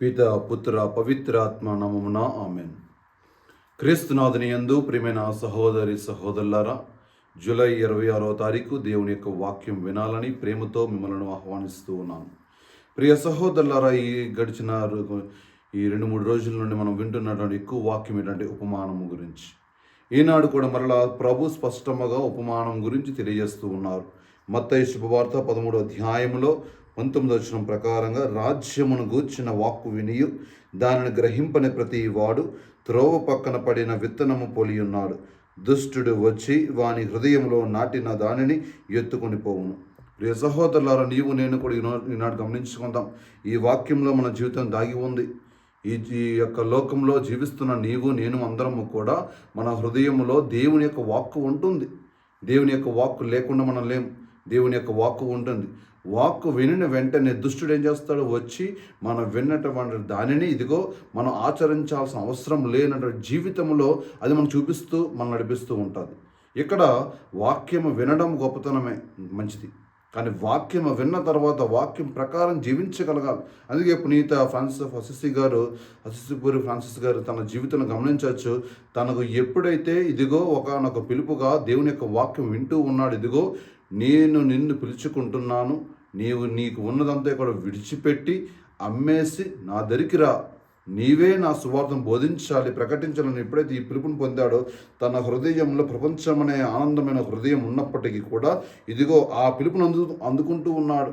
పిత పుత్ర పవిత్రాత్మ నమమున ఆమెన్. క్రీస్తునాథుని యందు ప్రియమైన సహోదరి సహోదరులారా జూలై ఇరవై ఆరో తారీఖు దేవుని యొక్క వాక్యం వినాలని ప్రేమతో మిమ్మల్ని ఆహ్వానిస్తూ ఉన్నాను. ప్రియ సహోదరులారా ఈ గడిచిన ఈ రెండు మూడు రోజుల నుండి మనం వింటున్నటువంటి ఎక్కువ వాక్యం ఏంటంటే ఉపమానము గురించి. ఈనాడు కూడా మరలా ప్రభు స్పష్టముగా ఉపమానం గురించి తెలియజేస్తూ ఉన్నారు. మత్తయి శుభవార్త పదమూడో అధ్యాయములో పంతొమ్మిది వచనం ప్రకారంగా రాజ్యమును గూర్చిన వాక్కు వినియు దానిని గ్రహింపని ప్రతి వాడు త్రోవ పక్కన పడిన విత్తనము పోలి ఉన్నాడు. దుష్టుడు వచ్చి వాని హృదయంలో నాటిన దానిని ఎత్తుకొని పోవును. ప్రియ సహోదరులారా నీవు నేను కూడా ఈనాడు గమనించుకుందాం. ఈ వాక్యంలో మన జీవితం దాగి ఉంది. ఈ ఈ యొక్క లోకంలో జీవిస్తున్న నీవు నేను అందరము కూడా మన హృదయంలో దేవుని యొక్క వాక్కు ఉంటుంది. దేవుని యొక్క వాక్కు లేకుండా మనం లేం. దేవుని యొక్క వాక్కు ఉంటుంది. వాక్కు వినిన వెంటనే దుష్టుడు ఏం చేస్తాడు? వచ్చి మనం విన్నటువంటి దానిని ఇదిగో మనం ఆచరించాల్సిన అవసరం లేనటువంటి జీవితంలో అది మనం చూపిస్తూ మనం నడిపిస్తూ ఉంటుంది. ఇక్కడ వాక్యము వినడం గొప్పతనమే మంచిది. కానీ వాక్యం విన్న తర్వాత వాక్యం ప్రకారం జీవించగలగాలి. అందుకే పునీత ఫ్రాన్సిస్ అసిసి గారు అసిసిపూరి ఫ్రాన్సిస్ గారు తన జీవితం గమనించవచ్చు. తనకు ఎప్పుడైతే ఇదిగో ఒకనొక పిలుపుగా దేవుని యొక్క వాక్యం వింటూ ఉన్నాడు ఇదిగో నేను నిన్ను పిలుచుకుంటున్నాను. నీవు నీకు ఉన్నదంతా కూడా విడిచిపెట్టి అమ్మేసి నా దరికి రా. నీవే నా సువార్థం బోధించాలి ప్రకటించాలని ఎప్పుడైతే ఈ పిలుపుని పొందాడో తన హృదయంలో ప్రపంచమనే ఆనందమైన హృదయం ఉన్నప్పటికీ కూడా ఇదిగో ఆ పిలుపును అందు అందుకుంటూ ఉన్నాడు.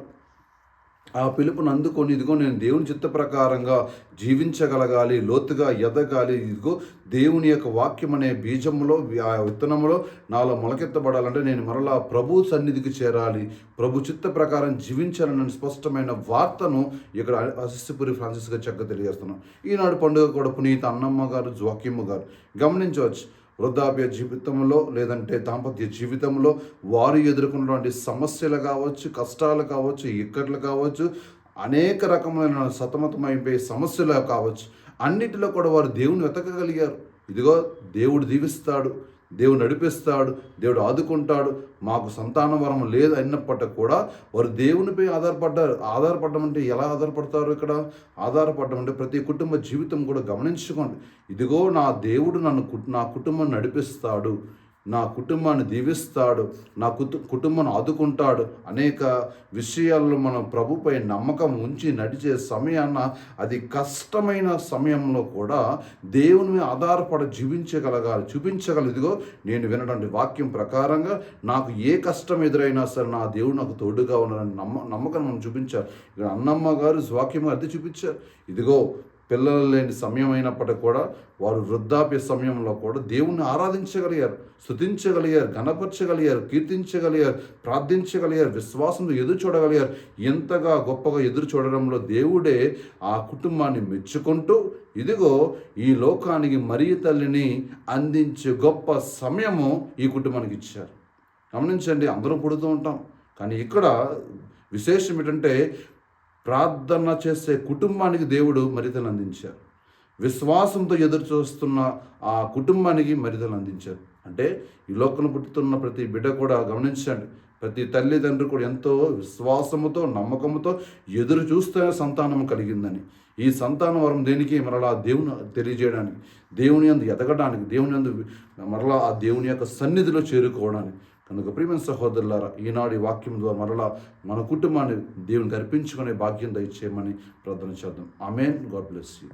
ఆ పిలుపును అందుకొని ఇదిగో నేను దేవుని చిత్త ప్రకారంగా జీవించగలగాలి లోతుగా ఎదగాలి. ఇదిగో దేవుని యొక్క వాక్యం అనే బీజంలో ఆ విత్తనంలో నాలో మొలకెత్తబడాలంటే నేను మరలా ప్రభు సన్నిధికి చేరాలి. ప్రభు చిత్త ప్రకారం జీవించాలని స్పష్టమైన వార్తను ఇక్కడ అసిస్టిపురి ఫ్రాన్సిస్ గారు చక్కగా తెలియజేస్తున్నాం ఈనాడు పండుగ కూడా పునీత అన్నమ్మ గారు జోక్యమ్మ గారు. గమనించవచ్చు వృద్ధాప్య జీవితంలో లేదంటే దాంపత్య జీవితంలో వారు ఎదుర్కొన్నటువంటి సమస్యలు కావచ్చు కష్టాలు కావచ్చు ఇక్కట్లు కావచ్చు అనేక రకమైన సతమతమైపోయే సమస్యలు కావచ్చు. అన్నిటిలో కూడా వారు దేవుని వెతకగలిగారు. ఇదిగో దేవుడు దీవిస్తాడు. దేవుడు నడిపిస్తాడు దేవుడు ఆదుకుంటాడు. మాకు సంతాన వరం లేదు అయినప్పటికీ కూడా వారు దేవునిపై ఆధారపడ్డారు. ఆధారపడడం అంటే ఎలా ఆధారపడతారు ఇక్కడ? ఆధారపడడం అంటే ప్రతి కుటుంబ జీవితం కూడా గమనించుకోండి. ఇదిగో నా దేవుడు నన్ను నా కుటుంబం నడిపిస్తాడు. నా కుటుంబాన్ని దీవిస్తాడు నా కుటు కుటుంబాన్ని ఆదుకుంటాడు. అనేక విషయాల్లో మనం ప్రభుపై నమ్మకం ఉంచి నడిచే సమయాన అది కష్టమైన సమయంలో కూడా దేవుని మీద ఆధారపడి జీవించగలగాలి. చూపించగలదుగో ఇదిగో నేను వినటువంటి వాక్యం ప్రకారంగా నాకు ఏ కష్టం ఎదురైనా సరే నా దేవుడు నాకు తోడుగా ఉన్నారని నమ్మ నమ్మకం మనం చూపించారు ఇక్కడ అన్నమ్మ గారు వాక్యం అద్దె చూపించారు. ఇదిగో పిల్లలు లేని సమయం అయినప్పటికీ కూడా వారు వృద్ధాప్య సమయంలో కూడా దేవుణ్ణి ఆరాధించగలిగారు స్థుతించగలిగారు ఘనపరచగలిగారు కీర్తించగలిగారు ప్రార్థించగలిగారు విశ్వాసంతో ఎదురు చూడగలిగారు. ఎంతగా గొప్పగా ఎదురు చూడడంలో దేవుడే ఆ కుటుంబాన్ని మెచ్చుకుంటూ ఇదిగో ఈ లోకానికి మరీ తల్లిని అందించే గొప్ప సమయము ఈ కుటుంబానికి ఇచ్చారు. గమనించండి అందరం పుడుతూ ఉంటాం. కానీ ఇక్కడ విశేషం ఏంటంటే ప్రార్థన చేసే కుటుంబానికి దేవుడు మరితలు అందించారు. విశ్వాసంతో ఎదురు చూస్తున్న ఆ కుటుంబానికి మరితలు అందించారు. అంటే ఈ లోకను పుట్టుతున్న ప్రతి బిడ్డ కూడా గమనించండి. ప్రతి తల్లిదండ్రులు కూడా ఎంతో విశ్వాసముతో నమ్మకముతో ఎదురు చూస్తేనే సంతానం కలిగిందని. ఈ సంతానం వరం దేనికి? మరలా దేవుని తెలియజేయడానికి దేవుని అందు ఎదగడానికి దేవుని అందు మరలా ఆ దేవుని యొక్క సన్నిధిలో చేరుకోవడానికి. కనుక ప్రియమైన సహోదరులారా ఈనాడు వాక్యం ద్వారా మరలా మన కుటుంబాన్ని దేవునికి అర్పించుకునే భాగ్యం దయచేయమని ప్రార్థన చేద్దాం. ఆమెన్. God bless you.